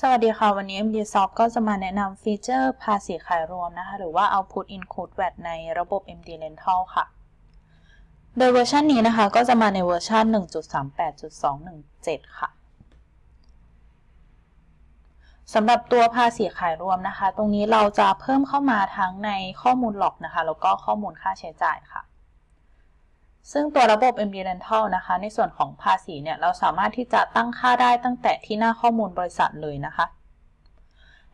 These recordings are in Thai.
สวัสดีค่ะ วันนี้ MDSoft ก็จะมาแนะนำฟีเจอร์ภาษีขายรวมนะคะ หรือว่า Output Include VAT ในระบบ MD Rental ค่ะ โดยเวอร์ชันนี้นะคะ ก็จะมาในเวอร์ชัน1.38.217 ค่ะสำหรับตัวภาษีขายรวมนะคะ ตรงนี้เราจะเพิ่มเข้ามาทั้งในข้อมูลหลอกนะคะ แล้วก็ข้อมูลค่าใช้จ่ายค่ะ ซึ่งตัวระบบ MD Rental นะคะ ในส่วนของภาษีเนี่ยเราสามารถที่จะตั้งค่าได้ตั้งแต่ที่หน้าข้อมูลบริษัทเลยนะคะ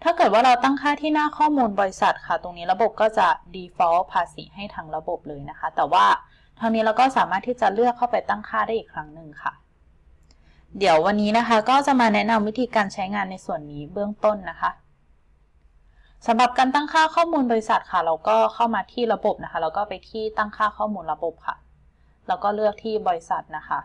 ถ้าเกิดว่าเราตั้งค่าที่หน้าข้อมูลบริษัทค่ะ ตรงนี้ระบบก็จะ default ภาษีให้ทั้งระบบเลยนะคะ แต่ว่าทางนี้เราก็สามารถที่จะเลือกเข้าไปตั้งค่าได้อีกครั้งหนึ่งค่ะ เดี๋ยววันนี้นะคะก็จะมาแนะนำวิธีการใช้งานในส่วนนี้เบื้องต้นนะคะสำหรับการตั้งค่าข้อมูลบริษัทค่ะ เราก็เข้ามาที่ระบบนะคะแล้วก็ไปที่ตั้งค่าข้อมูลระบบค่ะ แล้วก็เลือกที่บริษัทนะคะ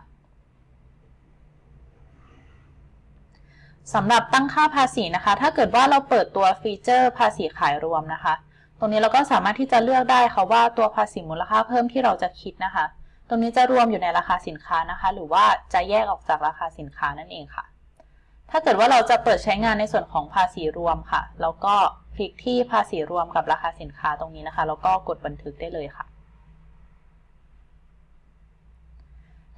สำหรับตั้งค่าภาษีนะคะ ถ้าเกิดว่าเราเปิดตัวฟีเจอร์ภาษีขายรวมนะคะ ตรงนี้เราก็สามารถที่จะเลือกได้ค่ะว่าตัวภาษีมูลค่าเพิ่มที่เราจะคิดนะคะ ตรงนี้จะรวมอยู่ในราคาสินค้านะคะ หรือว่าจะแยกออกจากราคาสินค้านั่นเองค่ะ ถ้าเกิดว่าเราจะเปิดใช้งานในส่วนของภาษีรวมค่ะ แล้วก็คลิกที่ภาษีรวมกับราคาสินค้าตรงนี้นะคะ แล้วก็กดบันทึกได้เลยค่ะ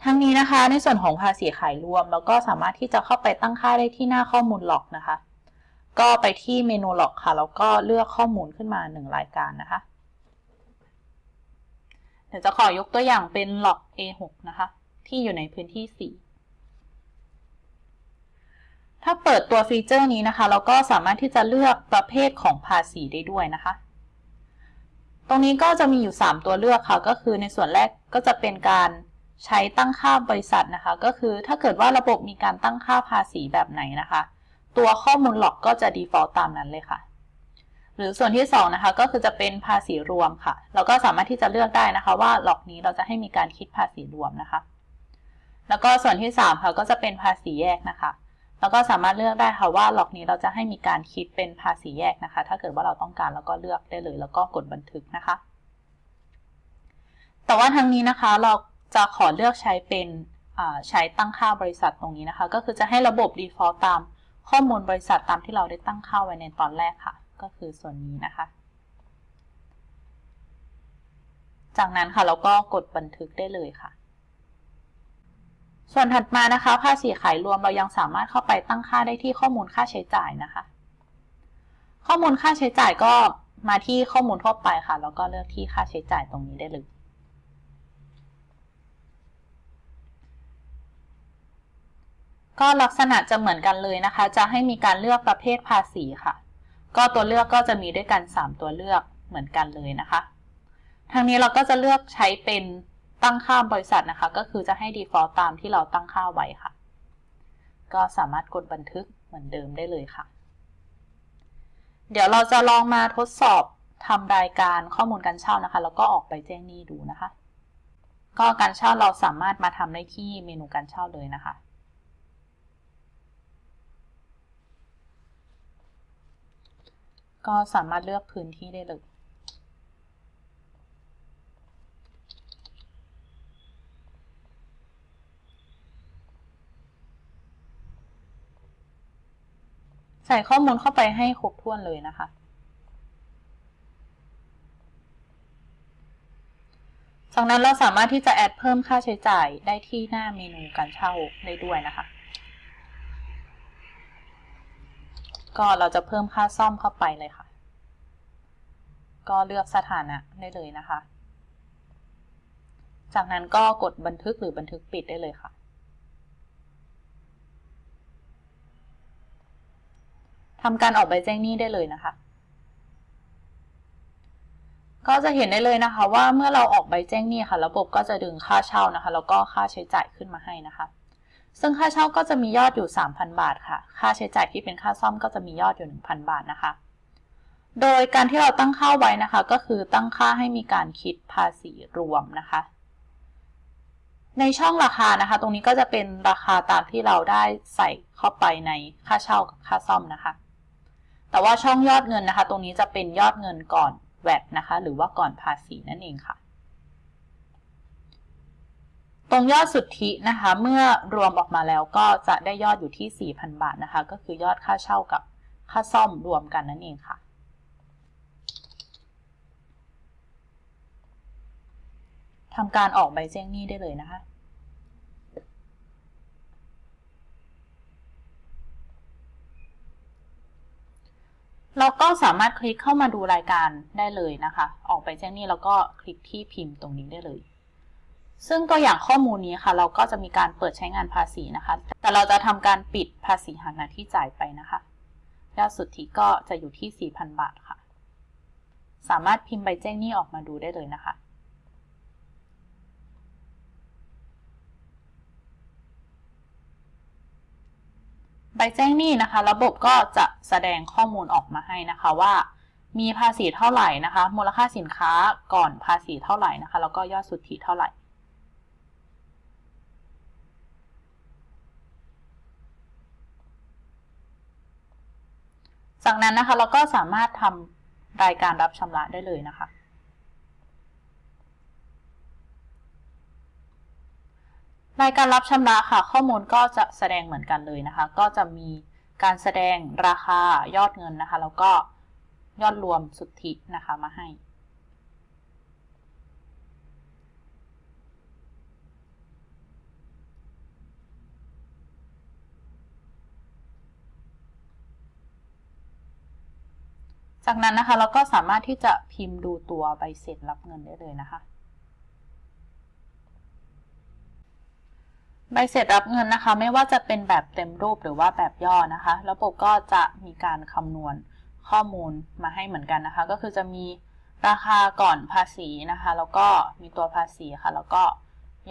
ทั้งนี้นะคะในส่วนของภาษีขายรวมเราก็สามารถที่จะเข้าไปตั้งค่าได้ที่หน้าข้อมูลหลอกนะคะ ก็ไปที่เมนูหลอกค่ะ แล้วก็เลือกข้อมูลขึ้นมา 1 รายการนะคะ เดี๋ยวจะขอยกตัวอย่างเป็นหลอก A6 นะคะ ที่อยู่ในพื้นที่ 4ถ้าเปิดตัวฟีเจอร์นี้นะคะ เราก็สามารถที่จะเลือกประเภทของภาษีได้ด้วยนะคะ ตรงนี้ก็จะมีอยู่ 3 ตัวเลือกค่ะ ก็คือในส่วนแรกก็จะเป็นการ ใช้ตั้งค่าบริษัทนะคะ ก็คือถ้าเกิดว่าระบบมีการตั้งค่าภาษีแบบไหนนะคะ ตัวข้อมูลหลอกก็จะ default ตามนั้นเลยค่ะ หรือส่วนที่2นะคะก็คือจะเป็นภาษีรวมค่ะ เราก็สามารถที่จะเลือกได้นะคะว่าหลอกนี้เราจะให้มีการคิดภาษีรวมนะคะ แล้วก็ส่วนที่3ค่ะก็จะเป็นภาษีแยกนะคะ แล้วก็สามารถเลือกได้ค่ะว่าหลอกนี้เราจะให้มีการคิดเป็นภาษีแยกนะคะ ถ้าเกิดว่าเราต้องการแล้วก็เลือกได้เลย แล้วก็กดบันทึกนะคะ แต่ว่าทั้งนี้นะคะเรา จะขอเลือกใช้เป็นใช้ตั้งค่าบริษัทตรงนี้นะคะ ก็คือจะให้ระบบ default ตามข้อมูลบริษัทตามที่เราได้ตั้งค่าไว้ในตอนแรกค่ะ ก็คือส่วนนี้นะคะ จากนั้นค่ะเราก็กดบันทึกได้เลยค่ะ ส่วนถัดมานะคะ ภาษีขายรวมเรายังสามารถเข้าไปตั้งค่าได้ที่ข้อมูลค่าใช้จ่ายนะคะ ข้อมูลค่าใช้จ่ายก็มาที่ข้อมูลทั่วไปค่ะ แล้วก็เลือกที่ค่าใช้จ่ายตรงนี้ได้เลย ก็ลักษณะจะเหมือนกันเลยนะคะ จะให้มีการเลือกประเภทภาษีค่ะ ก็ตัวเลือกก็จะมีด้วยกัน 3 ตัวเลือกเหมือนกันเลยนะคะ ทางนี้เราก็จะเลือกใช้เป็นตั้งค่าบริษัทนะคะ ก็คือจะให้ default ตามที่เราตั้งค่าไว้ค่ะ ก็สามารถกดบันทึกเหมือนเดิมได้เลยค่ะ เดี๋ยวเราจะลองมาทดสอบทำรายการข้อมูลการเช่านะคะ แล้วก็ออกไปแจ้งหนี้ดูนะคะ ก็การเช่าเราสามารถมาทำได้ที่เมนูการเช่าเลยนะคะ ก็สามารถเลือกพื้นที่ได้เลยใส่ข้อมูลเข้าไปให้ครบถ้วนเลยนะคะ จากนั้นเราสามารถที่จะแอดเพิ่มค่าใช้จ่ายได้ที่หน้าเมนูการเช่าได้ด้วยนะคะ ก็เราจะเพิ่มค่าซ่อมเข้าไปเลยค่ะ ก็เลือกสถานะได้เลยนะคะ จากนั้นก็กดบันทึกหรือบันทึกปิดได้เลยค่ะ ทำการออกใบแจ้งหนี้ได้เลยนะคะ ก็จะเห็นได้เลยนะคะ ว่าเมื่อเราออกใบแจ้งหนี้ค่ะ ระบบก็จะดึงค่าเช่านะคะ แล้วก็ค่าใช้จ่ายขึ้นมาให้นะคะ ซึ่งค่าเช่าก็จะมียอดอยู่ 3,000 บาทค่ะ ค่าใช้จ่ายที่เป็นค่าซ่อมก็จะมียอดอยู่ 1,000 บาทนะคะ โดยการที่เราตั้งค่าไว้นะคะ ก็คือตั้งค่าให้มีการคิดภาษีรวมนะคะ ในช่องราคานะคะ ตรงนี้ก็จะเป็นราคาตามที่เราได้ใส่เข้าไปในค่าเช่ากับค่าซ่อมนะคะ แต่ว่าช่องยอดเงินนะคะ ตรงนี้จะเป็นยอดเงินก่อนแวดนะคะ หรือว่าก่อนภาษีนั่นเองค่ะ ตรงยอดสุทธินะคะ เมื่อรวมออกมาแล้วก็จะได้ยอดอยู่ที่ 4,000 บาทนะคะ ก็คือยอดค่าเช่ากับค่าซ่อมรวมกันนั่นเองค่ะ ทำการออกใบแจ้งหนี้ได้เลยนะคะ เราก็สามารถคลิกเข้ามาดูรายการได้เลยนะคะ ออกไปแจ้งหนี้แล้วก็คลิกที่พิมพ์ตรงนี้ได้เลย ซึ่งตัวอย่างข้อมูลนี้ค่ะ เราก็จะมีการเปิดใช้งานภาษีนะคะ แต่เราจะทำการปิดภาษีหากนาที่จ่ายไปนะคะยอดสุทธิก็จะอยู่ที่ 4,000 บาทค่ะ สามารถพิมพ์ใบแจ้งหนี้ออกมาดูได้เลยนะคะ ใบแจ้งหนี้นะคะ ระบบก็จะแสดงข้อมูลออกมาให้นะคะว่า มีภาษีเท่าไหร่นะคะ มูลค่าสินค้าก่อนภาษีเท่าไหร่นะคะ แล้วก็ยอดสุทธิเท่าไหร่ จากนั้นนะคะเราก็สามารถทำรายการรับชำระได้เลยนะคะ รายการรับชำระค่ะ ข้อมูลก็จะแสดงเหมือนกันเลยนะคะ ก็จะมีการแสดงราคายอดเงินนะคะ แล้วก็ยอดรวมสุทธินะคะมาให้ จากนั้นนะคะเราก็สามารถที่จะพิมพ์ดูตัวใบเสร็จรับเงินได้เลยนะคะ ใบเสร็จรับเงินนะคะ ไม่ว่าจะเป็นแบบเต็มรูปหรือว่าแบบย่อนะคะ ระบบก็จะมีการคำนวณข้อมูลมาให้เหมือนกันนะคะ ก็คือจะมีราคาก่อนภาษีนะคะ แล้วก็มีตัวภาษีค่ะ แล้วก็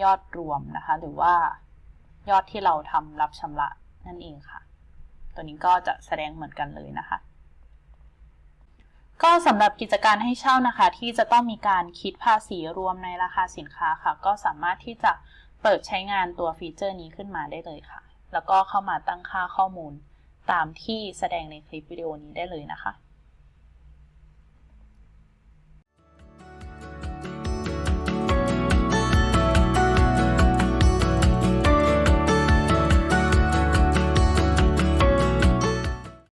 ยอดรวมนะคะ หรือว่ายอดที่เราทำรับชำระนั่นเองค่ะ ตัวนี้ก็จะแสดงเหมือนกันเลยนะคะ ก็สำหรับกิจการให้เช่านะคะ ที่จะต้องมีการคิดภาษีรวมในราคาสินค้าค่ะ ก็สามารถที่จะเปิดใช้งานตัวฟีเจอร์นี้ขึ้นมาได้เลยค่ะ แล้วก็เข้ามาตั้งค่าข้อมูลตามที่แสดงในคลิปวิดีโอนี้ได้เลยนะคะ